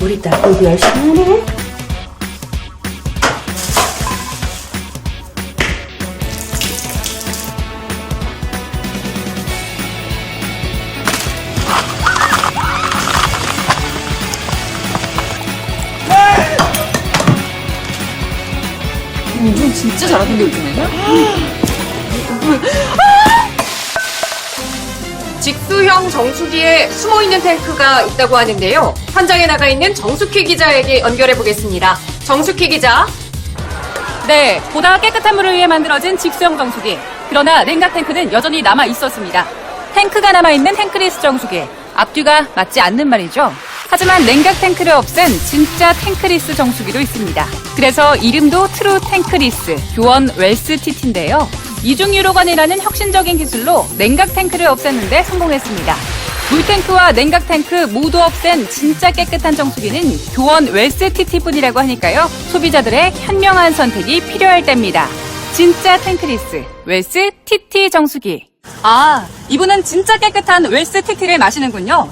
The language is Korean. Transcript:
우리 딸 공부 열심히 하네. 이건 진짜 잘하던데 요즘에는? 직수형 정수기에 숨어있는 탱크가 있다고 하는데요. 현장에 나가 있는 정숙희 기자에게 연결해 보겠습니다. 정숙희 기자. 네, 보다 깨끗한 물을 위해 만들어진 직수형 정수기. 그러나 냉각 탱크는 여전히 남아 있었습니다. 탱크가 남아있는 탱크리스 정수기. 앞뒤가 맞지 않는 말이죠. 하지만 냉각 탱크를 없앤 진짜 탱크리스 정수기도 있습니다. 그래서 이름도 트루 탱크리스, 교원 웰스 TT인데요. 이중 유로관이라는 혁신적인 기술로 냉각 탱크를 없앴는데 성공했습니다. 물탱크와 냉각 탱크 모두 없앤 진짜 깨끗한 정수기는 교원 웰스 TT뿐이라고 하니까요. 소비자들의 현명한 선택이 필요할 때입니다. 진짜 탱크리스 웰스 TT 정수기. 아, 이분은 진짜 깨끗한 웰스 TT를 마시는군요.